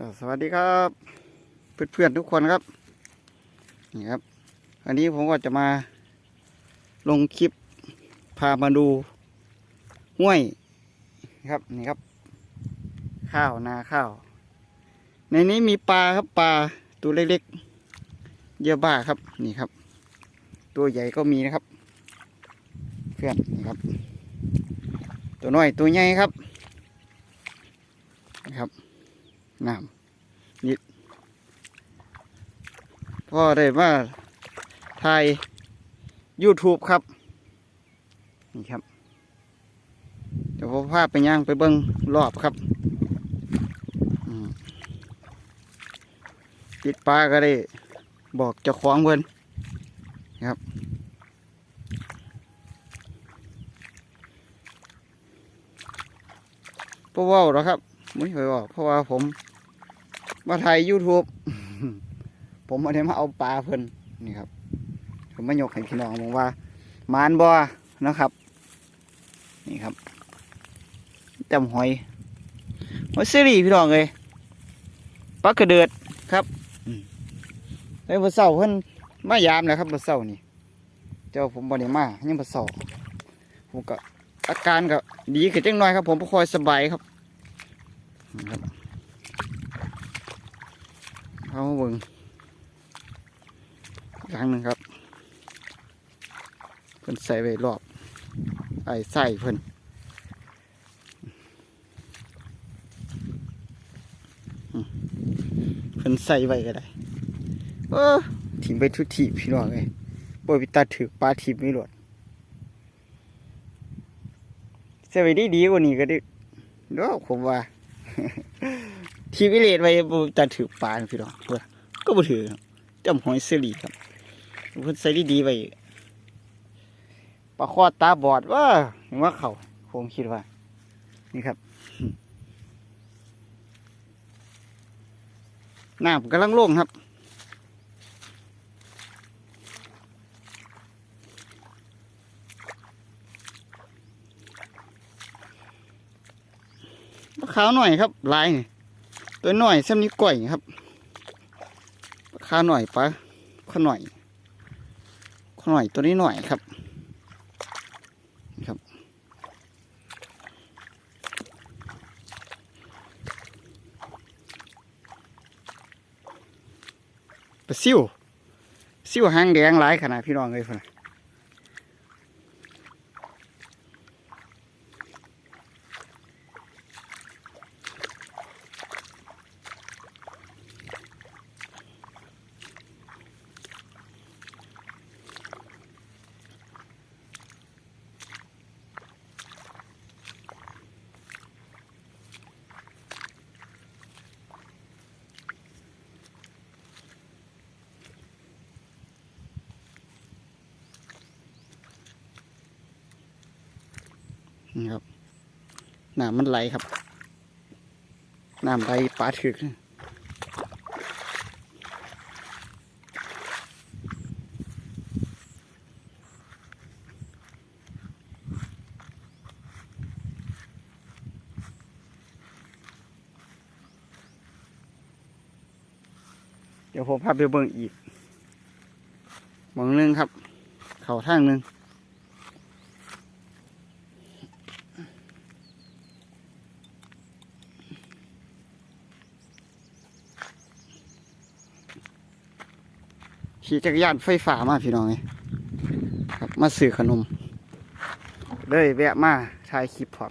สวัสดีครับเพื่อนๆทุกคนครับนี่ครับ อันนี้ผมก็จะมาลงคลิปพามาดูห้วยครับนี่ครับ ข้าวนาข้าว ในนี้มีปลาครับปลาตัวเล็กๆเยอะบ้าครับนี่ครับ ตัวใหญ่ก็มีนะครับ เพื่อนนี่ครับ ตัวน้อยตัวใหญ่ครับนะครับ น้ำนิดพ่อได้มาถ่าย YouTube ครับ นี่ครับ เดี๋ยวผมพาไปย่างไปเบิ้งรอบครับอืมติดปลาก็ได้บอกเจ้าของเพิ่นครับ เพราะว่าหรอครับไม่เคยบอกเพราะว่าผม มาถ่าย YouTube ผมมาได้มาเอาปลาเพิ่นนี่ครับ ผมมายกให้พี่น้องมองว่า มานบ่นะครับ นี่ครับจำหอยหอยซีรีพี่น้องเลยปลากระเดิดครับอืมแล้วเมื่อเช้าเพิ่นมายามนะครับเมื่อเช้านี่ เจ้าผมบ่ได้มายังเมื่อเช้าผมก็อาการก็ดีขึ้นจังน่อยครับ ผมบ่ค่อยสบายครับครับ เอาเบิ่งอีกครั้งหนึ่งครับ เพิ่นใส่ไว้รอบไอ้ใส่เพิ่นอืมเพิ่นใส่ไว้ก็ได้เออถิ่มไปทุกทีพี่น้องเลยบ่ไปตัดถือปลาทิพไม่หลดใส่ไว้ดีดีกว่านี้ก็ได้เด้อผมว่า ทีวิเลตไว้บ่ตัดถือปลาพี่น้องเพื่อก็บ่ถือจำหอยเสลีครับเพิ่นใส่ดีๆไว้ปลาคอตาบอดว่าเห็นว่าเขาคงคิดว่า นี่ครับน้ำกำลังโล่งครับปลาขาวหน่อยครับลายนี่ ตัวหน่อยซ้ำนี้ก่อยครับปลาหน่อยปลาข้าหน่อยข้าหน่อยตัวนี้หน่อยครับครับ ปลาซิวซิวหางแดงหลายขนาดพี่น้องเลยพนน่ะ นี่ครับน้ำมันไหลครับน้ำไหลปลาถึกเดี๋ยวผมพาไปเบิ่งอีกมองนึงครับ เขาทางหนึง ขี่จักรยานไฟฟ้ามาพี่น้องเอ้ยครับมาซื้อขนมเลยแวะมาถ่ายคลิปพร้อม